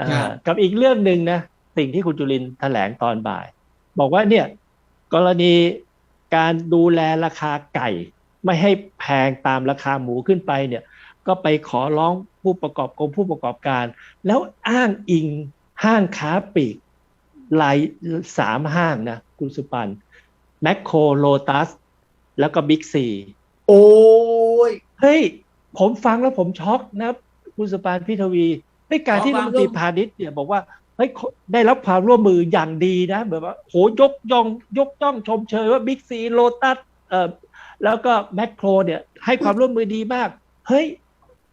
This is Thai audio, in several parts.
อ่าครับกับอีกเรื่องหนึ่งนะ สิ่งที่คุณจุลินทร์แถลงตอนบ่าย บอกว่าเนี่ย กรณีการดูแลราคาไก่ ไม่ให้แพงตามราคาหมูขึ้นไปเนี่ย ก็ไปขอร้องผู้ประกอบกรมผู้ประกอบการ แล้วอ้างอิงห้างค้าปลีกรายสามห้างนะคุณสุปันแมคโครโลตัส แล้วก็บิ๊กซีโอ้ย เฮ้ย ผมฟังแล้วผมช็อกนะ คุณสปานพิทวี เฮ้ยการที่ขอรัคฐวามมนตรีร่วมพาณิชย์เนี่ยบอกว่าเฮ้ยได้รับความร่วมมืออย่างดีนะแบบว่าโหยกย่องยกย่องชมเชยว่าบิ๊กซีโลตัสเอ่อแล้วก็แมคโครเนี่ยให้ความร่วมมือดีมาก เฮ้ย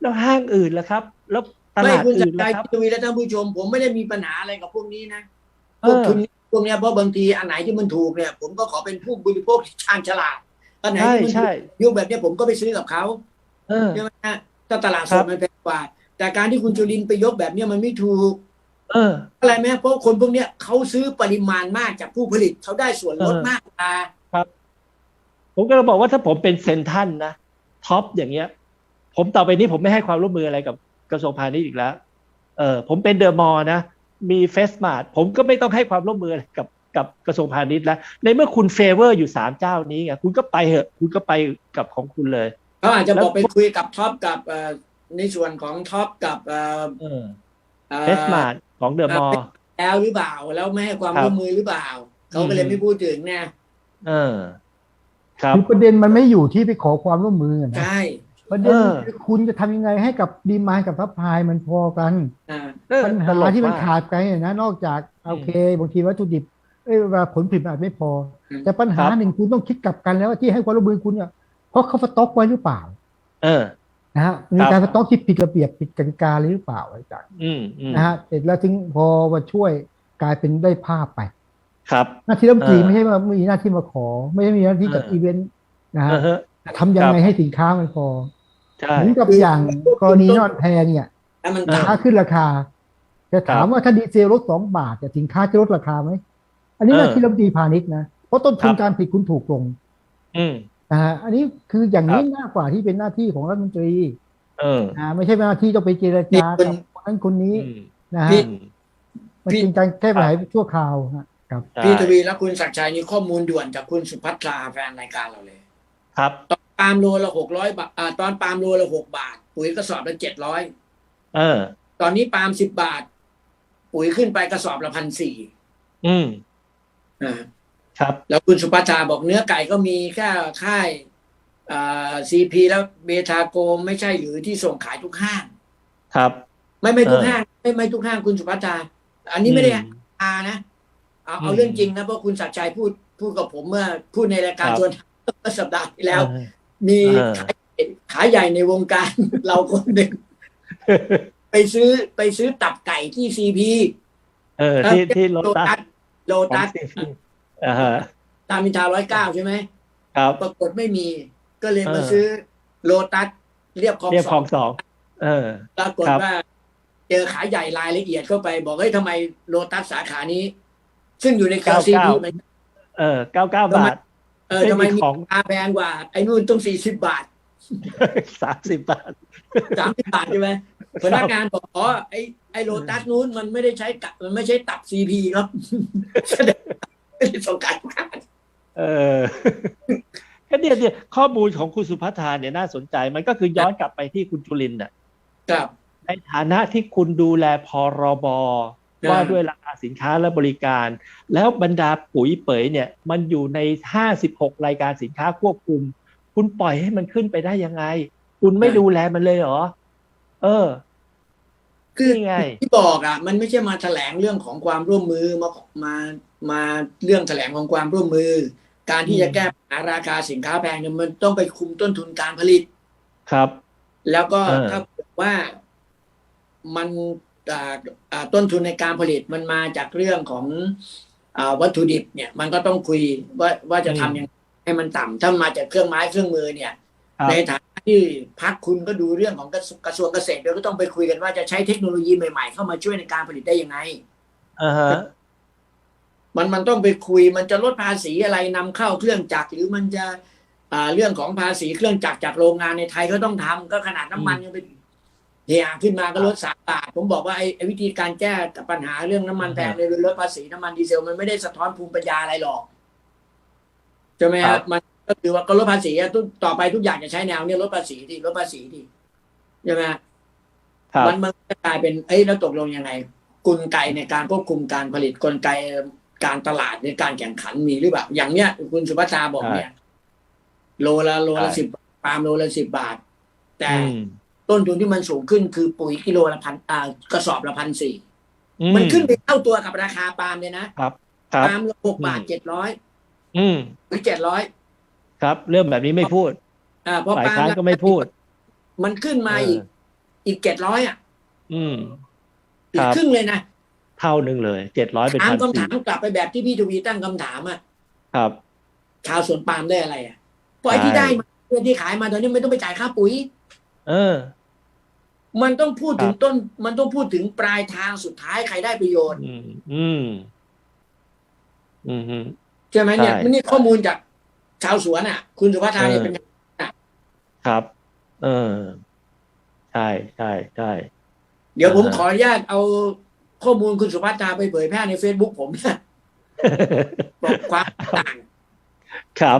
แล้วห้างอื่นล่ะครับ แล้วตไม่ลาดคุณสัอื่จนใจล่ะครับทวีและท่านผู้ชม ผมไม่ได้มีปัญหาอะไรกับพวกนี้นะพเอวกอทุนพวกเนี้ยเพราะบางทีอันไหนที่มันถูกเนี่ย ผมก็ขอเป็นผู้บริโภคที่ชาญฉลาดอันไหนใช่ที่มันถูใช่กยุคแบบเนี้ยผมก็ไปซื้อกับเขาเออใช่ไหมฮะถ้าตลาดสครัดบมันแพงกว่า แต่การที่คุณจุลินไปยกแบบเนี้ยมันไม่ถูก เออ อะไรไหมเพราะคนพวกเนี้ยเขาซื้อปริมาณมากจากผู้ผลิตเขาได้ส่วนลดเออมากกว่าผมก็เลยบอกว่าถ้าผมเป็นเซนทรันนะท็อปอย่างเงี้ย ผมต่อไปนี้ผมไม่ให้ความร่วมมืออะไรกับกระทรวงพาณิชย์อีกแล้ว เออ ผมเป็นเดอะมอลนะมีเฟสมาร์ทผมก็ไม่ต้องให้ความร่วมมืออะไรกับกับกระทรวงพาณิชย์แล้ว ในเมื่อคุณเฟเวอร์อยู่สามเจ้านี้ไงคุณก็ไปเหอะ คุณก็ไปกับของคุณเลยเขาอาจจะแล้วบอกไปคุยกับท็อปกับเอ่อ ในส่วนของท็อปกับเอ่อเออเอ่อเฟสมาร์ทของเดอะมอลแล้วหรือเปล่าแล้วไม่ให้ความครับร่วมมือหรือเปล่าเขาก็เลยอืม ไม่พูดถึงเนี่ยเออ ครับ คือประเด็นมันไม่อยู่ที่ไปขอความร่วมมือนะ ใช่ประเด็นเออ คือคุณจะทำยังไงให้กับดีมานกับซัพพลายมันพอกัน อ่าเออปัญตหาลกที่มันก ขาดไปเนี่ยนะนอกจากโอเคบางทีวัตถุดิบเอ้ยเวลาผลผลิตอาจไม่พออืมแต่ปัญหาครับ หนึ่งคุณต้องคิดกลับกันแล้วว่าที่ให้ความร่วมมือคุณเนี่ยเพราะเขาสต็อกไว้หรือเปล่า เออ นะฮะมีการสต็อกที่ผิดระเบียบผิดกติกาหรือเปล่าอะไรต่างอืมอืมนะฮะเสร็จแล้วถึงพอมาช่วยกลายเป็นได้ภาพไป ครับ หน้าที่รัฐมนตรีเออไม่ใช่ว่ามีหน้าที่มาขอ ไม่ใช่มีหน้าที่จัดเอออีเวนต์นะฮะเออฮะแต่ทำยังไงให้สินค้ามันพอใช่เหมือนกับอย่างกรณีน้ำมันแพงเนี่ยแล้วมันเออสินค้าขึ้นราคาจะถามครับว่าถ้าดีเซลลดสองบาทแต่สินค้าจะลดราคาไหมอันนี้หน้าเออที่รัฐมนตรีพาณิชย์นะเพราะต้นทุนครับการผลิตคุณถูกลงอืม นะฮะอันนี้คืออย่างนี้ครับมากกว่าที่เป็นหน้าที่ของรัฐมนตรีเออนะไม่ใช่เป็นหน้าที่ต้องไปเจรจากับคนนั้นคนนี้อืมนะฮะอืมมันเป็นการแก้ปัญหาชั่วคราวฮะครับใช่พี่ทวีและคุณศักดิ์ชัยนี่ข้อมูลด่วนจากคุณสุภัทราแฟนรายการเราเลย ครับ ตอนปาล์มโลละหกร้อยบาทอ่าตอนปาล์มโลละหกบาท ปุ๋ยกระสอบละเจ็ดร้อยเออ ตอนนี้ปาล์มสิบบาท ปุ๋ยขึ้นไปกระสอบละพันสี่อืมอ่า ครับ แล้วคุณสุภัทราบอกเนื้อไก่ก็มีแค่ค่ายอ่าซีพีแล้วเบทาโกไม่ใช่หรือที่ส่งขายทุกห้าง ครับ ไม่ไม่ทุกเออห้าง ไม่ไม่ทุกห้างคุณสุภัทราอันนี้ไม่ได้อืมอานะเอาเอาอืมเรื่องจริงนะเพราะคุณศักดิ์ชัยพูดพูดกับผมเมื่อพูดในรายการครับชวนเมื่อสัปดาห์ที่แล้วเออมีเออขายขายใหญ่ในวงการเราคนหนึ่งไปซื้อไปซื้อตับไก่ที่ซีพีเออที่ที่โลโลตัตัสสโลของตัสซีพี อ่าฮะตามอินทราร้อยเก้าใช่ไหมครับ ปรากฏไม่มี ก็เลยมาเออซื้อโลตัสเรียบคลองเรียบสคลอองงสองเออปรากฏครับว่า เจอขายใหญ่รายละเอียดเข้าไป บอกเฮ้ยทำไมโลตัสสาขานี้ ซึ่งอยู่ในเครือซีพีเออเก้าเก้าบาท เออทำไมไม่มีมีของราคาแพงกว่า ไอ้นู่นต้องสี่สิบบาทสามสิบบาทสามสิบบาทใช่ไหมพนักงานบอกอ๋อไอ้ไอ้โลตัสนู้นมันไม่ได้ใช้กับมันไม่ใช่ตับซีพีครับแสดง ไม่ได้ส่งขายขายเออก็เนี่ยเนี่ยข้อมูลของคุณสุภัทราเนี่ยน่าสนใจมันก็คือย้อนกลับไปที่คุณจุลินทร์น่ะครับในฐานะที่คุณดูแลพรบอ่าว่าด้วยราคาสินค้าและบริการ แล้วบรรดาปุ๋ยเป๋ยเนี่ยมันอยู่ใน 56 รายการสินค้าควบคุม คุณปล่อยให้มันขึ้นไปได้ยังไง คุณไม่ดูแลมันเลยเหรอ เออ คือนี่ไงที่บอกอะ มันไม่ใช่มาแถลงเรื่องของความร่วมมือมามามาเรื่องแถลงของความร่วมมือ การที่อืมจะแก้ปัญหาราคาสินค้าแพงเนี่ยมันต้องไปคุมต้นทุนการผลิตครับ แล้วก็เออถ้าเกิดว่ามันอ่าอ่าต้นทุนในการผลิตมันมาจากเรื่องของอาวัตถุดิบเนี่ย มันก็ต้องคุยว่าว่าจะทำยังไงให้มันต่ำถ้ามาจากเครื่องไม้เครื่องมือเนี่ยครับในฐานะ ที่พักคุณก็ดูเรื่องของกระทรวงกระทรวงเกษตรเราก็ต้องไปคุยกันว่าจะใช้เทคโนโลยีใหม่ ๆ เข้ามาช่วยในการผลิตได้ยังไงอ่าฮะมันมันต้องไปคุยมันจะลดภาษีอะไรนำเข้าเครื่องจักรหรือมันจะอ่าเรื่องของภาษีเครื่องจักรจากโรงงานในไทยก็ต้องทำก็ขนาดน้ำมันยังไปเฮียขึ้นมาก็ลดสามบาท ผมบอกว่าไอ้ไอ้วิธีการแก้กับปัญหาเรื่องน้ำมันแพงในยลดภาษีน้ำมันดีเซลมันไม่ได้สะท้อนภูมิปัญญาอะไรหรอกใช่ไหมครัฮะบมัน ก็คือว่าก็ลดภาษีอะทุกต่อไปทุกอย่างจะใช้แนวเนี้ยลดภาษีที่ลดภาษีที่ใช่ไหมฮะครับมันมันจะกลายเป็นเอ้ยแล้วตกลงยังไง กลไกในการควบคุมการผลิตกลไกการตลาดในการแข่งขันมีหรือเปล่าอย่างเนี้ยคุณสุภัตราบอกเนี่ย โลละโลละใช่สิบปาล์มโลละสิบบาท แต่อืมต้นทุนที่มันสูงขึ้นคือปุ๋ยกิโลละพันอ่ากระสอบละพันสี่อืมันขึ้นไปเท่าตัวกับราคาปาล์มเลยนะครับครับปาล์มละหกบาทอืมเจ็ดร้อยอืมหรือเจ็ดร้อย ครับ เรื่องแบบนี้ไม่พูดอ่าพอฝ่ายปาล์ค้านมก็ไม่พูด มันขึ้นมาอีกอีกเจ็ดร้อยอะ อืม อีคกรับครึ่งเลยนะเท่าหนึ่งเลยเจ็ดร้อยเป็นถามพันคำสี่ถามกลับไปแบบที่พี่ทวีตั้งคำถามอะครับ ชาวสวนปาล์มได้อะไรอะเพราะไอ้ที่ใช่ ได้มาเพื่อที่ขายมาตอนนี้ไม่ต้องไปจ่ายค่าปุ๋ย เออ มันต้องพูดถึงครับต้น มันต้องพูดถึงปลายทางสุดท้ายใครได้ประโยชน์ อืม อืม อืมฮึ ใช่ไหมเนี่ยใช่นี่ข้อมูลจาก ชาวสวนอะ คุณสุภาทาเนี่ยเออเป็นครับ เออ ใช่ใช่ใช่เดี๋ยวผมอ่าฮะขออนุญาตเอาข้อมูลคุณสุภาทาไปเผยแพร่ใน Facebook ผมเนี่ยบอกความต่างครับ